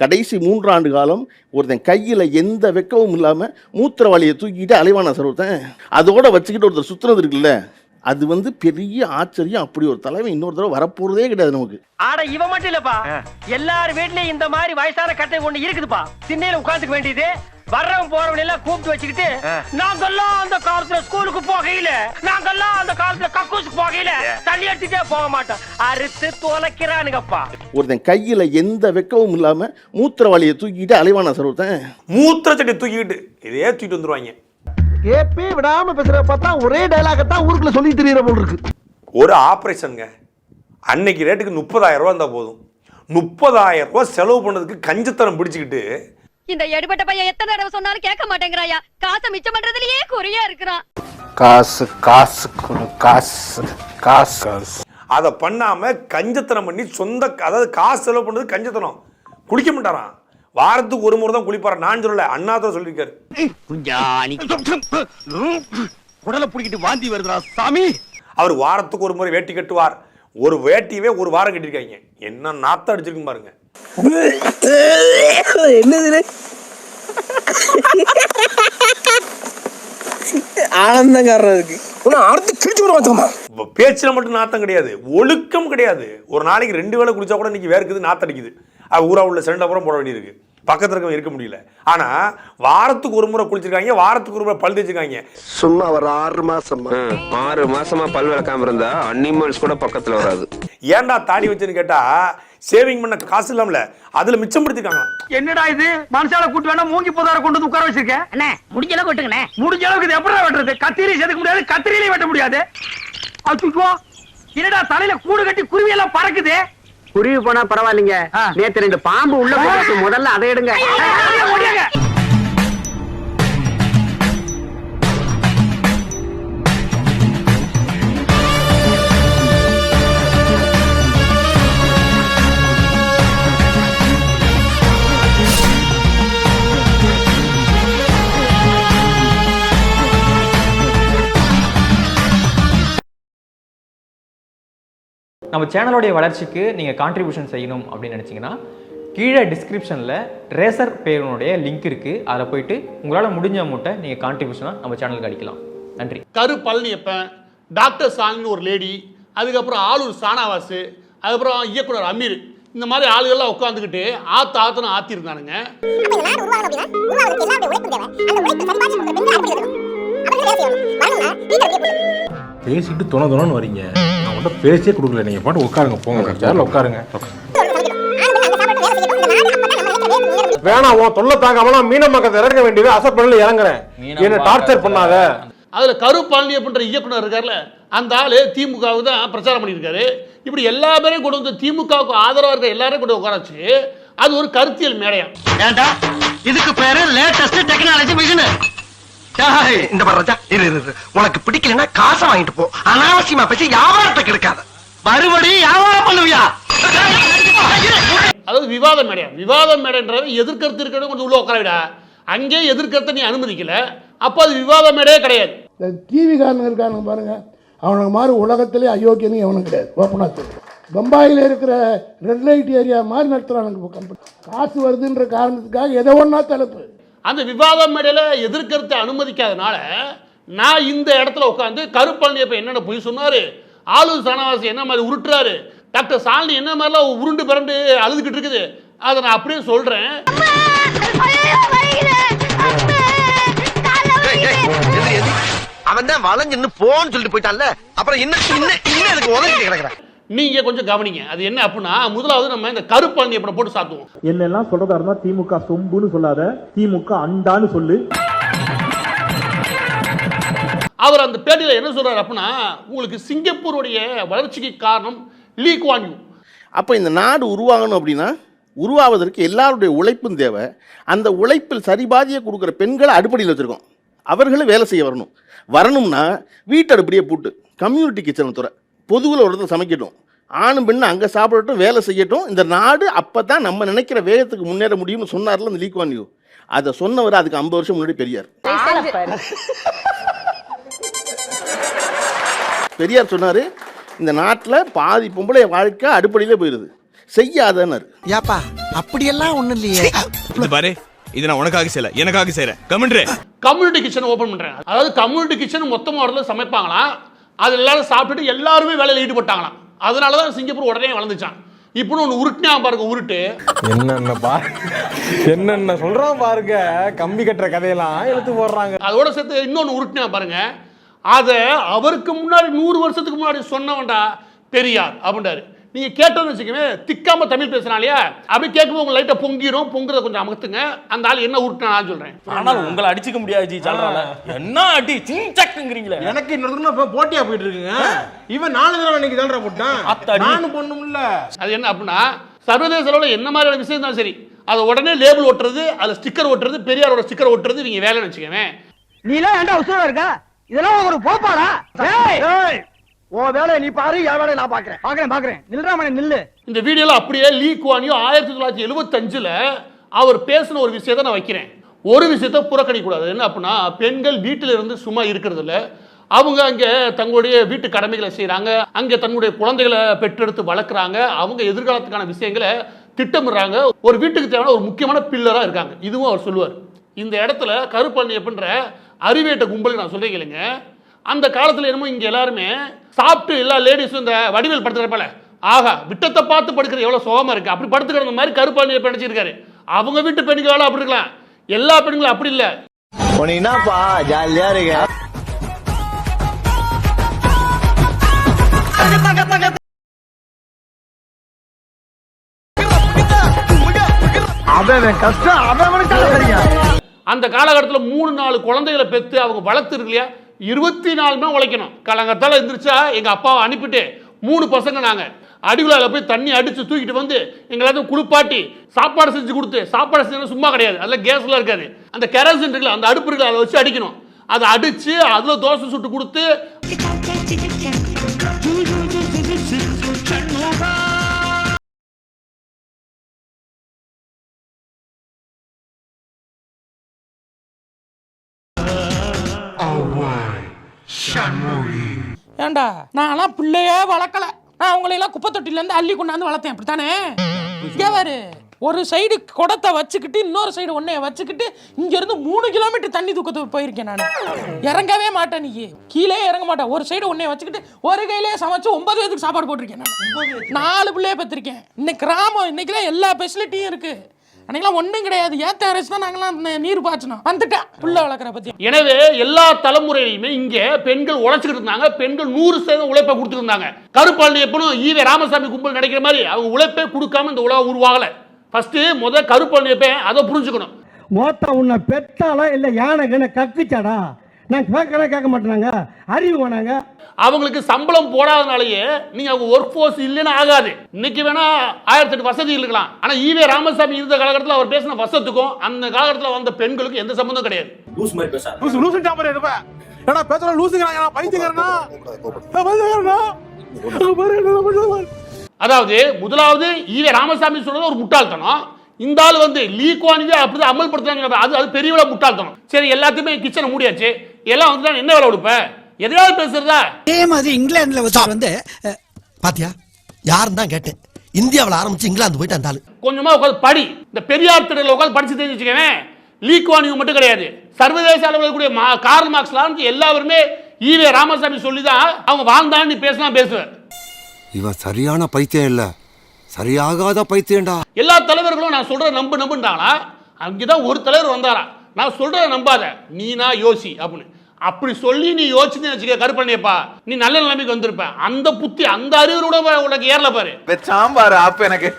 கடைசி மூன்றாண்டு காலம் ஒருத்தன் கையில் எந்த வெக்கமும் இல்லாமல் மூத்திரவாளியை தூக்கிட்டு அலைவானா சார் ஒருத்தன்? அதோட வச்சுக்கிட்டு ஒருத்தர் சுற்றுனது இருக்குல்ல அது வந்து பெரிய ஆச்சரியம். அப்படி ஒரு தலைவன் இன்னொரு தடவை வரப்போறதே கிடையாது நமக்கு. ஆட இவ மட்டும் இல்லப்பா. எல்லார் வீட்லயும் இந்த மாதிரி வயசான கட்டை ஒண்ணு இருக்குதுப்பா. திண்ணையில உட்காந்துக்க வேண்டியது வர்றவன் போறவன் எல்லாம் கூப்பிட்டு வச்சுக்கிட்டு நாங்கெல்லாம் அந்த காலத்துல ஸ்கூலுக்கு போகையில நாங்கெல்லாம் அந்த காலத்துல கக்கூசுக்கு போகையில தண்ணி எடுத்துட்டே போக மாட்டோம். அறுத்து தொலைக்கிறானுங்கப்பா ஒருத்தன் கையில் எந்த வெக்கமும் இல்லாமல் மூத்திரவாளியை தூக்கிட்டு அலைவானா சார் ஒருத்தன்? மூத்திர சட்டை தூக்கிக்கிட்டு இதே தூக்கிட்டு வந்துருவாங்க. கேப்பே விடாம பேசுற பார்த்தா ஒரே டைலாக தான் ஊருக்குள்ள சொல்லி தெரியற போல் இருக்கு. ஒரு ஆப்ரேஷனுங்க அன்னைக்கு ரேட்டுக்கு முப்பதாயிரம் ரூபா இருந்தால் போதும். முப்பதாயிரம் ரூபா செலவு பண்ணதுக்கு கஞ்சத்தனம் பிடிச்சிக்கிட்டு இந்த எடுபட்ட பையன் எத்தனை தடவை சொன்னாலும் கேட்க மாட்டேங்கிறாயா? காசை மிச்சம் பண்றதுலயே குறியா இருக்கிறான். காசு காசு காசு காசு காசு. அதை பண்ணாம கஞ்சத்தனம் பண்ணி சொந்த அதாவது காசு செலவு பண்ணது கஞ்சத்தனம். குளிக்க மாட்டாராம். வாரத்துக்கு ஒரு முறை தான் குளிப்பாரா நான் சொல்லல அண்ணா தான் சொல்லியிருக்காரு. உடலை பிடிக்கிட்டு வாந்தி வருதுடா சாமி. அவர் வாரத்துக்கு ஒரு முறை வேட்டி கட்டுவார். ஒரு வேட்டியவே ஒரு வாரம் கட்டியிருக்காங்க. என்ன நாத்தம் அடிச்சிருக்கு பாருங்க. என்னது ஆனந்தங்காரன் இருக்கு அடுத்து கிழிச்சு விட மாத்தோமா இப்ப பேச்சுல மட்டும் நாத்தம் கிடையாது. ஒழுக்கம் கிடையாது. ஒரு நாளைக்கு ரெண்டு வேளை குளிச்சா கூட இன்னைக்கு வேர்க்குது நாத்தம் அடிக்குது அது ஊரா உள்ள சிலிண்டர் அப்புறம் போட வேண்டியிருக்கு. பக்கத்துல இருக்கவங்க இருக்க முடியல. ஆனா வாரத்துக்கு ஒரு முறை குளிச்சிருக்காங்க வாரத்துக்கு ஒரு முறை பல் தேய்ச்சிருக்காங்க. சும்மா ஒரு ஆறு மாசமா. ஆறு மாசமா பல் விளக்காம இருந்தா அனிமல்ஸ் கூட பக்கத்துல வராது. ஏன்டா தாடி வச்சுன்னு கேட்டா சேவிங் பண்ண காசு இல்லாமல அதுல மிச்சம் படுத்திருக்காங்க. என்னடா இது? மனுஷால கூட்டு வேணா மூங்கி போதார கொண்டு வந்து உட்கார வச்சிருக்கேன் அண்ணே முடிஞ்ச அளவு கொட்டுங்கண்ணே முடிஞ்ச அளவுக்கு இது எப்படி வெட்டுறது? கத்திரியும் செதுக்க முடியாது கத்திரியிலையும் வெட்ட முடியாது. அச்சுக்கோ என்னடா தலையில கூடு கட்டி குருவி எல்லாம் பறக்குது? குருவி போனா பரவாயில்லைங்க. நேத்து ரெண்டு பாம்பு உள்ள முதல்ல அதை எடுங்க. நம்ம சேனலோடைய வளர்ச்சிக்கு நீங்கள் கான்ட்ரிபியூஷன் செய்யணும் அப்படின்னு நினச்சிங்கன்னா கீழே டிஸ்கிரிப்ஷனில் ரேசர் பேருனுடைய லிங்க் இருக்குது அதில் போயிட்டு உங்களால் முடிஞ்ச அமௌண்ட்டை நீங்கள் கான்ட்ரிபியூஷனாக நம்ம சேனலுக்கு அடிக்கலாம். நன்றி. கரு பழனியப்பன் டாக்டர் சாலின்னு ஒரு லேடி அதுக்கப்புறம் ஆளூர் சானாவாசு அதுக்கப்புறம் இயக்குனர் அமீர் இந்த மாதிரி ஆளுகள்லாம் உட்காந்துக்கிட்டு ஆத்து ஆத்துன்னு ஆத்திருந்தானுங்க. பேசிட்டு துணை துணைன்னு வரீங்க. மட்டும் பேசியே கொடுக்கல. நீங்க பாட்டு உட்காருங்க போங்க. சேர்ல உட்காருங்க. வேணாம் உன் தொல்லை தாங்காமலாம் மீனம்மாக்கத்தை இறங்க வேண்டியது அசப்படல இறங்குறேன். என்ன டார்ச்சர் பண்ணாத. அதுல கரு பழனியப்பன்ற இயக்குனர் இருக்கார்ல அந்த ஆளு திமுகவுக்கு தான் பிரச்சாரம் பண்ணியிருக்காரு. இப்படி எல்லா பேரையும் கொண்டு வந்து திமுகவுக்கு ஆதரவா இருக்க எல்லாரையும் கொண்டு உட்கார வச்சு அது ஒரு கருத்தியல் மேடையம் ஏண்டா? இதுக்கு பேரு லேட்டஸ்ட் டெக்னாலஜி மிஷின் இந்த ராஜா இரு இரு, இரு. உனக்கு பிடிக்கலன்னா காசை வாங்கிட்டு போ. அனாவசியமா பேசி வியாபாரத்தை கெடுக்காத. மறுபடி வியாபாரம் பண்ணுவியா? அதாவது விவாத மேடையம் விவாத மேடைன்றது எதிர்கருத்து இருக்கிறது கொஞ்சம் உள்ள உட்கார விடா அங்கே எதிர்கருத்தை நீ அனுமதிக்கல. அப்போ அது விவாத மேடையே கிடையாது. இந்த டிவி காரனுங்க இருக்கானுங்க பாருங்க. அவனுக்கு மாதிரி உலகத்திலே அயோக்கியனும் எவனும் கிடையாது. ஓப்பனாக தெரியும் பம்பாயில் இருக்கிற ரெட் லைட் ஏரியா மாதிரி நடத்துகிறானுங்க கம்பெனி காசு வருதுன்ற காரணத்துக்காக எதை ஒன்றா தலைப்பு அந்த விவாதம் மேடையில் எதிர்கருத்தை அனுமதிக்காதனால நான் இந்த இடத்துல உட்காந்து கருப்பழனியப்ப என்னென்ன பொய் சொன்னார். ஆளு சனவாசி என்ன மாதிரி உருட்டுறாரு. டாக்டர் சாலினி என்ன மாதிரிலாம் உருண்டு பிறண்டு அழுதுகிட்டு இருக்குது. அதை நான் அப்படியே சொல்றேன். அவன் தான் வளைஞ்சு போன்னு சொல்லிட்டு போயிட்டான்ல. அப்புறம் இன்னும் இன்னும் இன்னும் எனக்கு உதவிட்டு கிடக்குறேன். நீங்க கொஞ்சம் கவனிங்க. அது என்ன அப்படின்னா முதலாவது நம்ம இந்த கருப்பழனியப்பனை போட்டு சாத்துவோம் என்னெல்லாம் சொல்றதா இருந்தா திமுக சொம்புன்னு சொல்லாத திமுக அண்டான்னு சொல்லு. அவர் அந்த பேட்டியில் என்ன சொல்றாரு அப்படின்னா உங்களுக்கு சிங்கப்பூருடைய வளர்ச்சிக்கு காரணம் லீ குவான் யூ. அப்போ இந்த நாடு உருவாகணும் அப்படின்னா உருவாவதற்கு எல்லாருடைய உழைப்பும் தேவை. அந்த உழைப்பில் சரிபாதியை கொடுக்குற பெண்களை அடிப்படையில் வச்சுருக்கோம். அவர்களும் வேலை செய்ய வரணும். வரணும்னா வீட்டு அடுப்படியே பூட்டு கம்யூனிட்டி கிச்சனை துறை. பொதுவில் ஒருத்தர் சமைக்கட்டும். ஆணும் பெண்ணும் அங்கே சாப்பிடட்டும் வேலை செய்யட்டும். இந்த நாடு அப்போ தான் நம்ம நினைக்கிற வேகத்துக்கு முன்னேற முடியும்னு சொன்னார்ல இந்த லீக்வான் யூ அதை சொன்னவர் அதுக்கு ஐம்பது வருஷம் முன்னாடி பெரியார். பெரியார் சொன்னார் இந்த நாட்டில் பாதி பொம்பளை வாழ்க்கை அடுப்படியிலே போயிடுது செய்யாதனர் ஏப்பா அப்படியெல்லாம் ஒண்ணும் இல்லையே. இது பாரு இது நான் உனக்காக செய்யல எனக்காக செய்யறேன். கமெண்ட்ரே கம்யூனிட்டி கிச்சன் ஓபன் பண்றாங்க அதாவது கம்யூனிட்டி கிச்சன் மொத்தமா இடத்துல சமைப்பாங்களாம் அது எல்லாரும் சாப்பிட்டுட்டு எல்லாருமே வேலையில் ஈடுபட்டாங்களாம். அதனால தான் சிங்கப்பூர் உடனே வளர்ந்துச்சான் இப்போ ஒன்று உருட்டினா பாருங்க உருட்டு. என்னென்ன பா என்னென்ன சொல்றான் பாருங்க கம்பி கட்டுற கதையெல்லாம் எடுத்து போடுறாங்க. அதோட சேர்த்து இன்னொன்று உருட்டினா பாருங்க அதை அவருக்கு முன்னாடி நூறு வருஷத்துக்கு முன்னாடி சொன்னவன்டா பெரியார் அப்படின்றாரு. நீங்க கேட்டோன்னு வச்சுக்கவே திக்காம தமிழ் பேசுறான் அப்படி கேட்கும்போது உங்க லைட்டா பொங்கிரும் பொங்குறத கொஞ்சம் அமுத்துங்க அந்த ஆள் என்ன உருட்டினா நான் சொல்றேன். ஆனால் உங்களை அடிச்சுக்க முடியாது ஜி என்ன அடி சிங்சக்குங்கிறீங்களே எனக்கு இன்னொரு இப்ப போட்டியா போயிட்டு இருக்குங்க. இவன் நாலு தடவை இன்னைக்கு தான்டா போட்டான். நானும் பொண்ணும்ல அது என்ன அப்படின்னா சர்வதேச அளவில் என்ன மாதிரியான விஷயம் தான் சரி அதை உடனே லேபிள் ஒட்டுறது அதில் ஸ்டிக்கர் ஒட்டுறது பெரியாரோட ஸ்டிக்கர் ஒட்டுறது இவங்க வேலைன்னு வச்சுக்கவேன் நீ எல்லாம் ஏன்டா உசுரா இருக்க? இதெல்லாம் ஒரு போப்பாடா? உன் வேலை நீ பாரு என் வேலை நான் பாக்குறேன். பாக்குறேன் பாக்குறேன். நில்றா நில்லு. இந்த வீடியோல அப்படியே லீ குவானியோ ஆயிரத்தி தொள்ளாயிரத்தி எழுபத்தஞ்சுல அவர் பேசின ஒரு விஷயத்தை நான் வைக்கிறேன். ஒரு விஷயத்த புறக்கணிக்க கூடாது. என்ன அப்படின்னா பெண்கள் வீட்டில் இருந்து சும்மா இருக்கிறது இல்ல அவங்க அங்கே தங்களுடைய வீட்டு கடமைகளை செய்கிறாங்க அங்கே தன்னுடைய குழந்தைகளை பெற்றெடுத்து வளர்க்குறாங்க. அவங்க எதிர்காலத்துக்கான விஷயங்களை திட்டமிடுறாங்க. ஒரு வீட்டுக்கு தேவையான ஒரு முக்கியமான பில்லராக இருக்காங்க. இதுவும் அவர் சொல்லுவார். இந்த இடத்துல கருப்பண்ணி அப்படின்ற அறிவேட்ட கும்பலுக்கு நான் சொல்லிக்கலைங்க அந்த காலத்தில் என்னமோ இங்கே எல்லாருமே சாப்பிட்டு எல்லா லேடிஸும் இந்த வடிவேல் படுத்துறப்பல ஆகா விட்டத்தை பார்த்து படுக்கிறது எவ்வளவு சுகமா இருக்கு. அப்படி படுத்துக்கிற மாதிரி கருப்பாணியை நினைச்சிருக்காரு அவங்க வீட்டு பெண்கள் வேலை அப்படி இருக்கலாம். எல்லா பெண்களும் அப்படி இல்ல. என்னப்பா ஜாலியா இருக்க? அவன் கஷ்டம் அவனுக்கு தெரியும் அந்த காலகட்டத்தில் மூணு நாலு குழந்தைகளை பெற்று அவங்க வளர்த்து இருக்கு இல்லையா? இருபத்தி நாலு மணி உழைக்கணும். கலங்கத்தால் எழுந்திரிச்சா எங்கள் அப்பாவை அனுப்பிட்டு மூணு பசங்க நாங்கள் அடிகுலால போய் தண்ணி அடித்து தூக்கிட்டு வந்து எங்க குளிப்பாட்டி சாப்பாடு செஞ்சு கொடுத்து சாப்பாடு செஞ்சு சும்மா கிடையாது. அதில் கேஸ்லாம் இருக்காது. அந்த கெரசின் இருக்குல்ல அந்த அடுப்பு இருக்குல்ல அதை வச்சு அடிக்கணும். அதை அடித்து அதில் தோசை சுட்டு கொடுத்து ஏண்டா நான்லாம் பிள்ளையே வளர்க்கல. நான் அவங்களையெல்லாம் குப்பை தொட்டிலேருந்து அள்ளி கொண்டாந்து வளர்த்தேன். அப்படித்தானே? இங்கே பாரு. ஒரு சைடு குடத்தை வச்சுக்கிட்டு இன்னொரு சைடு ஒன்னைய வச்சுக்கிட்டு இங்கேருந்து மூணு கிலோமீட்டர் தண்ணி தூக்கத்துக்கு போயிருக்கேன் நான். இறங்கவே மாட்டேன் நீ கீழே இறங்க மாட்டேன். ஒரு சைடு ஒன்னைய வச்சுக்கிட்டு ஒரு கையிலே சமைச்சு ஒன்பது பேத்துக்கு சாப்பாடு போட்டிருக்கேன் நான். நாலு பிள்ளைய பெற்றிருக்கேன் இன்னைக்கு கிராமம் இன்னைக்குலாம் எல்லா ஃபெசிலிட்டியும் இருக்குது அன்னைக்கெல்லாம் ஒன்றும் கிடையாது. ஏத்த அரைச்சு தான் நாங்களாம் நீர் பாய்ச்சணும் வந்துட்டேன். புள்ள வளர்க்குற பற்றி எனவே எல்லா தலைமுறையிலுமே இங்கே பெண்கள் உழைச்சிக்கிட்டு இருந்தாங்க. பெண்கள் நூறு சதவீதம் உழைப்பை கொடுத்துருந்தாங்க கருப்பாளி எப்பனும் ஈவே ராமசாமி கும்பல் நினைக்கிற மாதிரி அவங்க உழைப்பே கொடுக்காம இந்த உலகம் உருவாகல. ஃபர்ஸ்ட் முத கருப்பாளி எப்பன் அதை புரிஞ்சுக்கணும். மோத்தா உன்னை பெத்தாலா இல்ல யானை கண்ண கக்குச்சாடா? நான் கேட்கறேன் கேட்க மாட்டேனாங்க. அறிவு வேணாங்க. அவங்களுக்கு சம்பளம் போடாதனாலேயே நீங்க அவங்க ஒர்க் ஃபோர்ஸ் இல்லைன்னு ஆகாது. இன்னைக்கு வேணா ஆயிரத்தி எட்டு வசதி இருக்கலாம் ஆனா ஈவே ராமசாமி இருந்த காலகட்டத்தில் அவர் பேசின வசத்துக்கும் அந்த காலகட்டத்தில் வந்த பெண்களுக்கும் எந்த சம்பந்தம் கிடையாது. லூசு லூசு சாம்பர் இருப்ப ஏடா பேசுற? லூசுங்கிறாங்க பைத்தியக்காரனா? பைத்தியக்காரனா? அதாவது முதலாவது ஈவே ராமசாமி சொல்றது ஒரு முட்டாள்தனம். இந்த ஆள் வந்து லீ குவானிவே அப்படிதான் அமல்படுத்துறாங்க. அது அது பெரிய அளவு முட்டாள்தனம். சரி எல்லாத்தையுமே கிச்சனை மூடியாச்சு. எல்லாம் வந்து நான் என்ன வேலை கொடுப்ப? எதையாவது பேசுறதா? அதே மாதிரி இங்கிலாந்துல வச்சு வந்து அஹ், பாத்தியா? யாருன்னு தான் கேட்டேன். இந்தியாவுல ஆரம்பிச்சு இங்கிலாந்து போயிட்டு அந்த ஆளு கொஞ்சமா உட்காந்து படி. இந்த பெரியார் திடல உட்காந்து படிச்சு தெரிஞ்சு வச்சுக்கவேன் லீ குவானிவ் மட்டும் கிடையாது. சர்வதேச அளவில் கூடிய மா கார்ல் மார்க்ஸ்லாம் எல்லாருமே ஈவே ராமசாமி சொல்லி தான் அவங்க வாழ்ந்தான்னு நீ பேசினா பேசுவேன் இவன் சரியான பைத்தியம் இல்ல. சரியாகாத பைத்தியம்டா. எல்லா தலைவர்களும் நான் சொல்றத நம்பு நம்புன்றாங்களா? அங்கதான் ஒரு தலைவர் வந்தாரா? நான் சொல்றத நம்பாத. நீனா யோசி அப்படின்னு. அப்படி சொல்லி நீ யோசிச்சு வச்சுக்க கருப்பண்ணியப்பா நீ நல்ல நிலைமைக்கு வந்திருப்ப. அந்த புத்தி அந்த அறிவுரோட உனக்கு ஏறல பாரு. சாம்பார் அப்ப எனக்கு.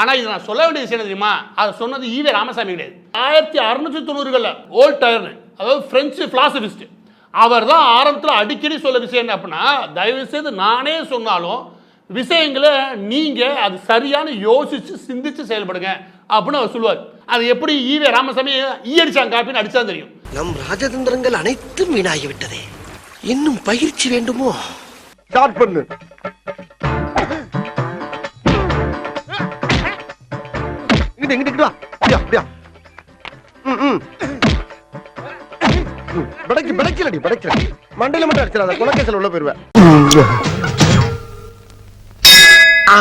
ஆனா இது நான் சொல்ல வேண்டிய விஷயம் தெரியுமா? அதை சொன்னது ஈவே ராமசாமி கிடையாது. ஆயிரத்தி அறுநூற்றி தொண்ணூறுகள்ல ஓல்ட் டயர்னு அதாவது பிரெஞ்சு பிலாசபிஸ்ட் அவர் தான் ஆரம்பத்தில் அடிக்கடி சொல்ல விஷயம் என்ன அப்படின்னா தயவு செய்து நானே சொன்னாலும் விஷயங்களை நீங்க அது சரியான யோசிச்சு சிந்திச்சு செயல்படுங்க அப்படின்னு அவர் சொல்லுவார். அது எப்படி ஈவே ராமசாமி ஈ அடிச்சாங்க காப்பின்னு அடிச்சா தெரியும். நம் ராஜதந்திரங்கள் அனைத்தும் வீணாகி விட்டதே இன்னும் பயிற்சி வேண்டுமோ? ஸ்டார்ட் பண்ணு. இங்கிட்டு இங்கிட்டு வா. அப்படியா அப்படியா. ம் ம். படைக்கு படைக்கலடி படைக்கல மண்டையில மட்டும் அடிச்சிடாத குலக்கேசல் உள்ள போயிருவேன் ஆ.